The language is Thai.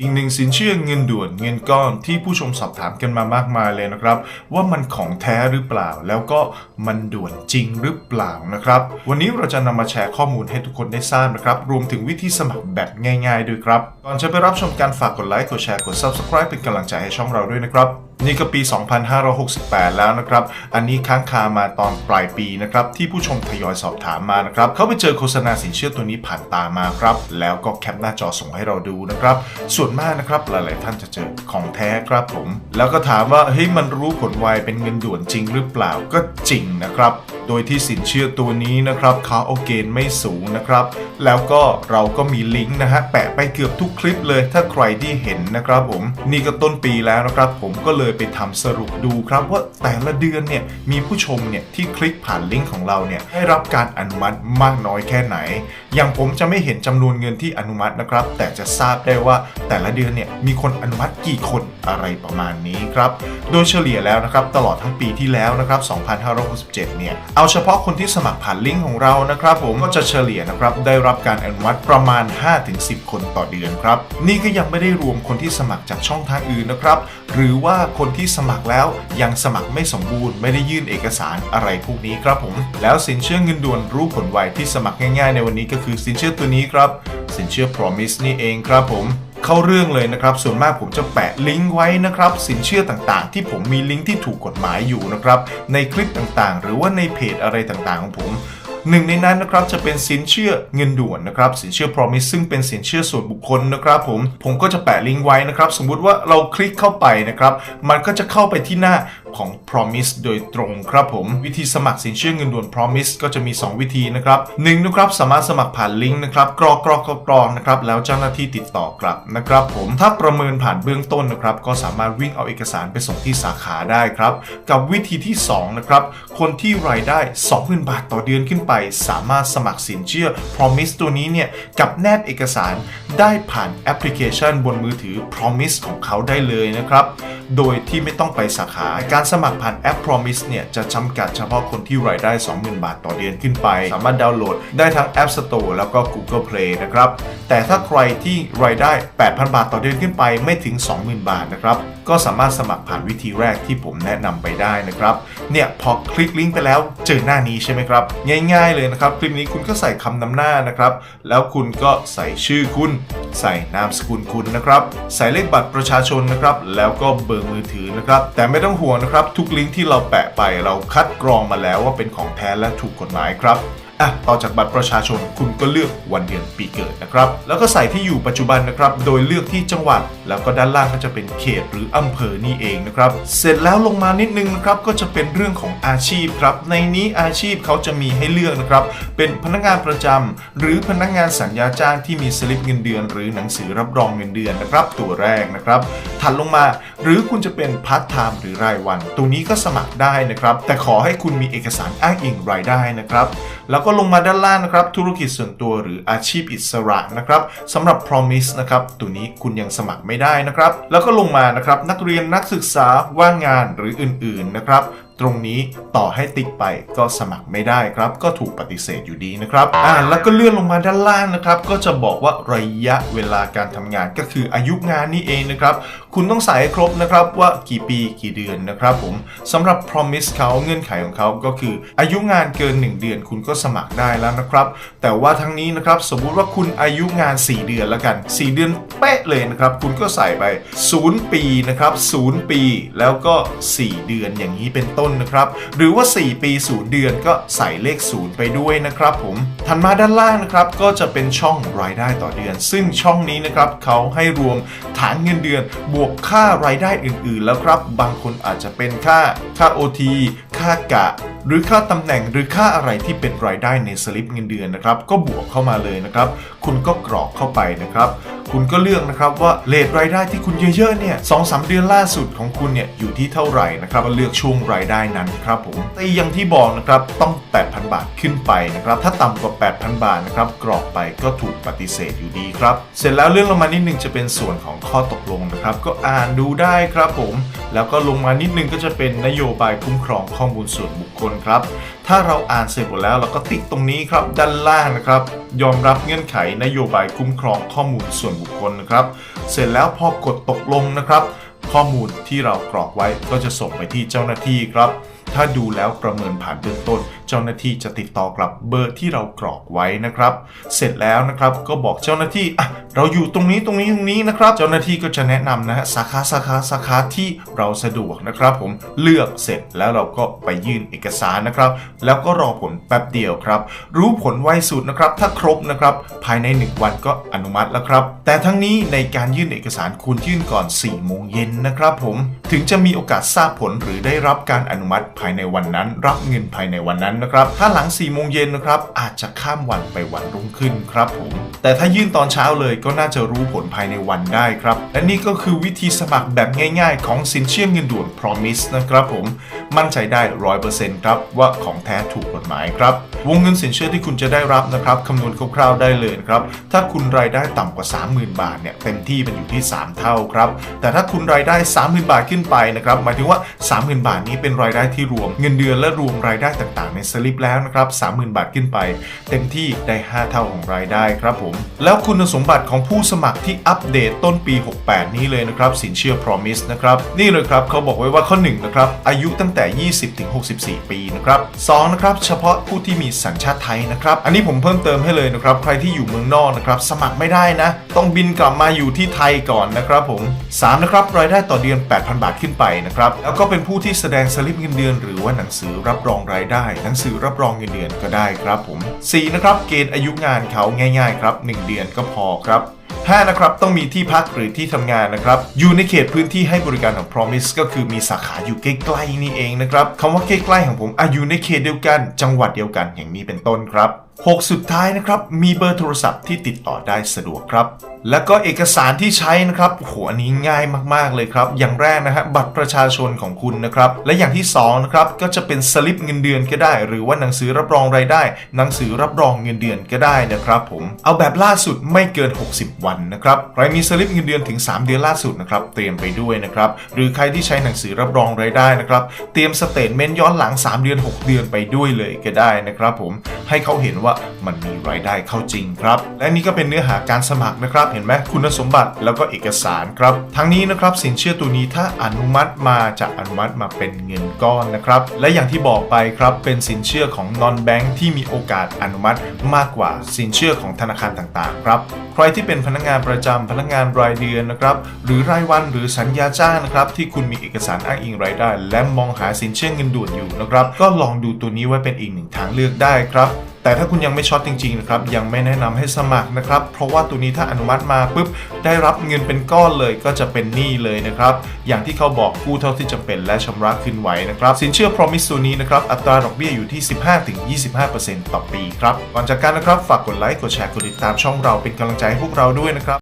อีกหนึ่งสินเชื่อเงินด่วนเงินก้อนที่ผู้ชมสอบถามกันมามากมายเลยนะครับ ว่ามันของแท้หรือเปล่า แล้วก็มันด่วนจริงหรือเปล่านะครับ วันนี้เราจะนำมาแชร์ข้อมูลให้ทุกคนได้ทราบนะครับ รวมถึงวิธีสมัครแบบง่าย ๆ ด้วยครับ ก่อนจะไปรับชมการฝากกดไลค์กดแชร์กด subscribe เป็นกำลังใจให้ช่องเราด้วยนะครับ นี่ก็ปี 2568 แล้วนะครับ อันนี้ค้างคามาตอนปลายปีนะครับ ที่ผู้ชมทยอยสอบถามมานะครับ เขาไปเจอโฆษณาสินเชื่อตัวนี้ผ่านตามาครับ แล้วก็แคปหน้าจอส่งให้เราดูนะครับ ส่วนมากนะครับ หลาย ๆ ท่านจะเจอของแท้ครับผม แล้วก็ถามว่าเฮ้ยมันรู้ผลไวเป็นเงินด่วนจริงหรือเปล่าก็จริงนะครับ โดยที่สินเชื่อตัวนี้นะครับเขาเอเกณฑ์ไม่สูงนะครับ แล้วก็เราก็มีลิงก์นะฮะแปะไปเกือบทุกคลิปเลย ถ้าใครที่เห็นนะครับผมนี่ก็ต้นปีแล้วนะครับ ผมก็เลยไปทำสรุปดูครับว่าแต่ละเดือนเนี่ยมีผู้ชมเนี่ยที่คลิกผ่านลิงก์ของเราเนี่ยได้รับการอนุมัติมากน้อยแค่ไหน อย่างผมจะไม่เห็นจำนวนเงินที่อนุมัตินะครับ แต่จะทราบได้ว่าแต่ละเดือนเนี่ยมีคนอนุมัติกี่คนอะไรประมาณนี้ครับ โดยเฉลี่ยแล้วนะครับตลอดทั้งปีที่แล้วนะครับ 2567 เนี่ยเอาเฉพาะคนที่สมัครผ่านลิงก์ของเรานะครับผมก็จะเฉลี่ยนะครับได้รับการอนุมัติประมาณ 5-10 คนต่อเดือนครับนี่ก็ยังไม่ได้รวมคนที่สมัครจากช่องทางอื่นนะครับหรือว่าคนที่สมัครแล้วยังสมัครไม่สมบูรณ์ ไม่ได้ยื่นเอกสารอะไรพวกนี้ครับผม แล้วสินเชื่อเงินด่วนรู้ผลไวที่สมัครง่ายๆ ในวันนี้ก็คือสินเชื่อตัวนี้ครับสินเชื่อ Promise นี่เองครับผม เข้าเรื่องเลยนะครับ ส่วนมากผมจะแปะลิงก์ไว้นะครับ สินเชื่อต่างๆ ที่ผมมีลิงก์ที่ถูกกฎหมายอยู่นะครับ ในคลิปต่างๆ หรือว่าในเพจอะไรต่างๆของผมหนึ่งในนั้นนะครับจะเป็นสินเชื่อเงินด่วนนะครับสินเชื่อ Promise ซึ่งเป็นสินเชื่อส่วนบุคคลนะครับผมผมก็จะแปะลิงก์ไว้นะครับ สมมุติว่าเราคลิกเข้าไปนะครับ มันก็จะเข้าไปที่หน้าของ Promise โดยตรงครับผม วิธีสมัครสินเชื่อเงินด่วน Promise ก็จะมี 2 วิธีนะครับหนึ่งนะครับสามารถสมัครผ่านลิงก์นะครับกรอกกรอกกรอกนะครับแล้วเจ้าหน้าที่ติดต่อกลับนะครับผมถ้าประเมินผ่านเบื้องต้นนะครับก็สามารถวิ่งเอาเอกสารไปส่งที่สาขาได้ครับกับวิธีที่2นะครับคนที่รายได้ 20,000 บาทต่อเดือนขึ้นไป สามารถสมัครสินเชื่อ Promise ตัวนี้เนี่ยกับแนบเอกสารได้ผ่านแอปพลิเคชันบนมือถือ Promise ของเขาได้เลยนะครับโดยที่ไม่ต้องไปสาขาการสมัครผ่านแอป Promise เนี่ยจะจำกัดเฉพาะคนที่รายได้ 20,000 บาทต่อเดือนขึ้นไป สามารถดาวน์โหลดได้ทั้ง App Store แล้วก็ Google Play นะครับ แต่ถ้าใครที่รายได้ 8,000 บาทต่อเดือนขึ้นไปไม่ถึง 20,000 บาทนะครับ ก็สามารถสมัครผ่านวิธีแรกที่ผมแนะนำไปได้นะครับ เนี่ยพอคลิกลิงก์ไปแล้วเจอหน้านี้ใช่ไหมครับ ง่าย ๆ เลยนะครับคลิปนี้คุณก็ใส่คำนำหน้านะครับ แล้วคุณก็ใส่ชื่อคุณ ใส่นามสกุลคุณนะครับ ใส่เลขบัตรประชาชนนะครับ แล้วก็เบอร์มือถือนะครับ แต่ไม่ต้องห่วงนะครับ ทุกลิงก์ที่เราแปะไปเราคัดกรองมาแล้วว่าเป็นของแท้และถูกกฎหมายครับ อะต่อจากบัตรประชาชนคุณก็เลือกวันเดือนปีเกิดนะครับ แล้วก็ใส่ที่อยู่ปัจจุบันนะครับ โดยเลือกที่จังหวัด แล้วก็ด้านล่างก็จะเป็นเขตหรืออำเภอนี่เองนะครับ เสร็จแล้วลงมานิดนึงนะครับก็จะเป็นเรื่องของอาชีพครับ ในนี้อาชีพเขาจะมีให้เลือกนะครับ เป็นพนักงานประจำหรือพนักงานสัญญาจ้างที่มีสลิปเงินเดือน หรือหนังสือรับรองเงินเดือนนะครับ ตัวแรกนะครับ ถัดลงมา หรือคุณจะเป็นพาร์ทไทม์หรือรายวันตรงนี้ก็สมัครได้นะครับ แต่ขอให้คุณมีเอกสารอ้างอิงรายได้นะครับ แล้วก็ลงมาด้านล่างนะครับ ธุรกิจส่วนตัวหรืออาชีพอิสระนะครับสำหรับ Promise นะครับ ตัวนี้คุณยังสมัครไม่ได้นะครับ แล้วก็ลงมานะครับนักเรียนนักศึกษาว่างงานหรืออื่นๆนะครับ ตรงนี้ต่อให้ติ๊กไปก็สมัครไม่ได้ครับ ก็ถูกปฏิเสธอยู่ดีนะครับอ่าแล้วก็เลื่อนลงมาด้านล่างนะครับ ก็จะบอกว่าระยะเวลาการทำงานก็คืออายุงานนี่เองนะครับ คุณต้องใส่ครบนะครับว่ากี่ปีกี่เดือนนะครับผมสำหรับ Promise เขาเงื่อนไขของเขาก็คือ อายุงานเกิน 1 เดือนคุณก็สมัครได้แล้วนะครับ แต่ว่าทั้งนี้นะครับสมมุติว่าคุณอายุงาน 4 เดือนแล้วกัน 4 เดือนเป๊ะเลยนะครับ คุณก็ใส่ไป 0 ปีนะครับ0ปี แล้วก็ 4 เดือนอย่างนี้เป็นต้นต้นนะครับ หรือว่า 4 ปี 0 เดือนก็ใส่เลข 0 ไปด้วยนะครับผมถัดมาด้านล่างนะครับก็จะเป็นช่องรายได้ต่อเดือน ซึ่งช่องนี้นะครับเขาให้รวมฐานเงินเดือน บวกค่ารายได้อื่น ๆ แล้วครับ บางคนอาจจะเป็นค่าค่า OT ค่ากะ หรือค่าตำแหน่งหรือค่าอะไรที่เป็นรายได้ในสลิปเงินเดือนนะครับ ก็บวกเข้ามาเลยนะครับ คุณก็กรอกเข้าไปนะครับ คุณก็เลือกนะครับว่าเลทรายได้ที่คุณเยอะๆเนี่ยสองสามเดือนล่าสุดของคุณเนี่ยอยู่ที่เท่าไหร่นะครับเลือกช่วงรายได้นั้นครับผมแต่อย่างที่บอกนะครับต้อง 8,000 บาทขึ้นไปนะครับถ้าต่ำกว่า 8,000 บาทนะครับกรอกไปก็ถูกปฏิเสธอยู่ดีครับเสร็จแล้วเรื่องลงมานิดนึงจะเป็นส่วนของข้อตกลงนะครับก็อ่านดูได้ครับผม แล้วก็ลงมานิดนึงก็จะเป็นนโยบายคุ้มครองข้อมูลส่วนบุคคลครับ ถ้าเราอ่านเสร็จหมดแล้วเราก็ติ๊กตรงนี้ครับด้านล่างนะครับ ยอมรับเงื่อนไขนโยบายคุ้มครองข้อมูลส่วนบุคคลนะครับ เสร็จแล้วพอกดตกลงนะครับ ข้อมูลที่เรากรอกไว้ก็จะส่งไปที่เจ้าหน้าที่ครับ ถ้าดูแล้วประเมินผ่านเบื้องต้น เจ้าหน้าที่จะติดต่อกลับเบอร์ที่เรากรอกไว้นะครับ เสร็จแล้วนะครับก็บอกเจ้าหน้าที่อะเราอยู่ตรงนี้ตรงนี้ตรงนี้นะครับ เจ้าหน้าที่ก็จะแนะนำนะฮะสาขาสาขาสาขาที่เราสะดวกนะครับ ผมเลือกเสร็จแล้วเราก็ไปยื่นเอกสารนะครับ แล้วก็รอผลแป๊บเดียวครับ รู้ผลไวสุดนะครับ ถ้าครบนะครับ ภายใน 1 วันก็อนุมัติแล้วครับ แต่ทั้งนี้ในการยื่นเอกสารคุณยื่นก่อน4โมงเย็นนะครับ ผมถึงจะมีโอกาสทราบผลหรือได้รับการอนุมัติภายในวันนั้น รับเงินภายในวันนั้นนะครับ ถ้าหลัง4โมงเย็นนะครับอาจจะข้ามวันไปวันรุ่งขึ้นครับผม แต่ถ้ายื่นตอนเช้าเลยก็น่าจะรู้ผลภายในวันได้ครับ และนี่ก็คือวิธีสมัครแบบง่าย ๆ ของสินเชื่อเงินด่วน Promise นะครับผม มั่นใจได้100%ครับว่าของแท้ถูกกฎหมายครับ วงเงินสินเชื่อที่คุณจะได้รับนะครับคำนวณคร่าวๆได้เลยครับ ถ้าคุณรายได้ต่ำกว่า 30,000 บาทเนี่ยเต็มที่มันอยู่ที่ 3 เท่าครับ แต่ถ้าคุณรายได้ 30,000 บาทขึ้นไปนะครับหมายถึงว่า 30,000 บาทนี้เป็นรายได้ที่รวมเงินเดือนและรวมรายได้ต่างๆ ในสลิปแล้วนะครับ30,000 บาทขึ้นไป เต็มที่ได้ 5 เท่าของรายได้ครับผม แล้วคุณสมบัติของผู้สมัครที่อัปเดตต้นปี 68 นี้เลยนะครับ สินเชื่อ Promise นะครับนี่เลยครับเขาบอกไว้ว่าข้อ1นะครับอายุตั้งแต่ 20ถึง64 ปีนะครับ2นะครับเฉพาะผู้ที่มีสัญชาติไทยนะครับอันนี้ผมเพิ่มเติมให้เลยนะครับใครที่อยู่เมืองนอกนะครับสมัครไม่ได้นะ ต้องบินกลับมาอยู่ที่ไทยก่อนนะครับผม3นะครับรายได้ต่อเดือน 8,000 บาทขึ้นไปนะครับแล้วก็เป็นผู้ที่แสดงสลิปเงินเดือนหรือว่าหนังสือรับรองรายได้ หนังสือรับรองเงินเดือนก็ได้ครับผม 4 นะครับเกณฑ์อายุงานเขาง่าย ๆ ครับหนึ่งเดือนก็พอครับ 5 นะครับต้องมีที่พักหรือที่ทำงานนะครับอยู่ในเขตพื้นที่ให้บริการของ Promise ก็คือมีสาขาอยู่ใกล้ๆนี่เองนะครับคำว่าใกล้ๆของผมอาอยู่ในเขตเดียวกัน จังหวัดเดียวกันอย่างนี้เป็นต้นครับ 6 สุดท้ายนะครับมีเบอร์โทรศัพท์ที่ติดต่อได้สะดวกครับแล้วก็เอกสารที่ใช้นะครับโอ้โหอันนี้ง่ายมากๆเลยครับ อย่างแรกนะฮะบัตรประชาชนของคุณนะครับ และอย่างที่2นะครับก็จะเป็นสลิปเงินเดือนก็ได้ หรือว่าหนังสือรับรองรายได้ หนังสือรับรองเงินเดือนก็ได้นะครับ ผมเอาแบบล่าสุดไม่เกิน 60 วันนะครับใครมีสลิปเงินเดือนถึง 3 เดือนล่าสุดนะครับเตรียมไปด้วยนะครับหรือใครที่ใช้หนังสือรับรองรายได้นะครับเตรียมสเตทเมนต์ย้อนหลัง 3 เดือน 6 เดือนไปด้วยเลยก็ได้นะครับ ผมให้เขาเห็นว่ามันมีรายได้เข้าจริงครับและนี่ก็เป็นเนื้อหาการสมัครนะครับเห็นไหมคุณสมบัติแล้วก็เอกสารครับ ทั้งนี้นะครับสินเชื่อตัวนี้ถ้าอนุมัติมาจะอนุมัติมาเป็นเงินก้อนนะครับ และอย่างที่บอกไปครับเป็นสินเชื่อของ non bank ที่มีโอกาสอนุมัติมากกว่าสินเชื่อของธนาคารต่างๆครับใครที่เป็นพนักงานประจำพนักงานรายเดือนนะครับหรือรายวันหรือสัญญาจ้างนะครับที่คุณมีเอกสารอ้างอิงรายได้ และมองหาสินเชื่อเงินด่วนอยู่นะครับก็ลองดูตัวนี้ไว้เป็นอีกหนึ่งทางเลือกได้ครับ แต่ถ้าคุณยังไม่ช็อตจริงๆนะครับยังไม่แนะนำให้สมัครนะครับ เพราะว่าตัวนี้ถ้าอนุมัติมาปุ๊บได้รับเงินเป็นก้อนเลยก็จะเป็นหนี้เลยนะครับ อย่างที่เขาบอกกู้เท่าที่จำเป็นและชำระคืนไหวนะครับ สินเชื่อ Promise ตัวนี้นะครับอัตราดอกเบี้ยอยู่ที่ 15-25%ต่อปีครับก่อนจากกันนะครับฝากกดไลค์กดแชร์กดติดตามช่องเราเป็นกำลังใจให้พวกเราด้วยนะครับ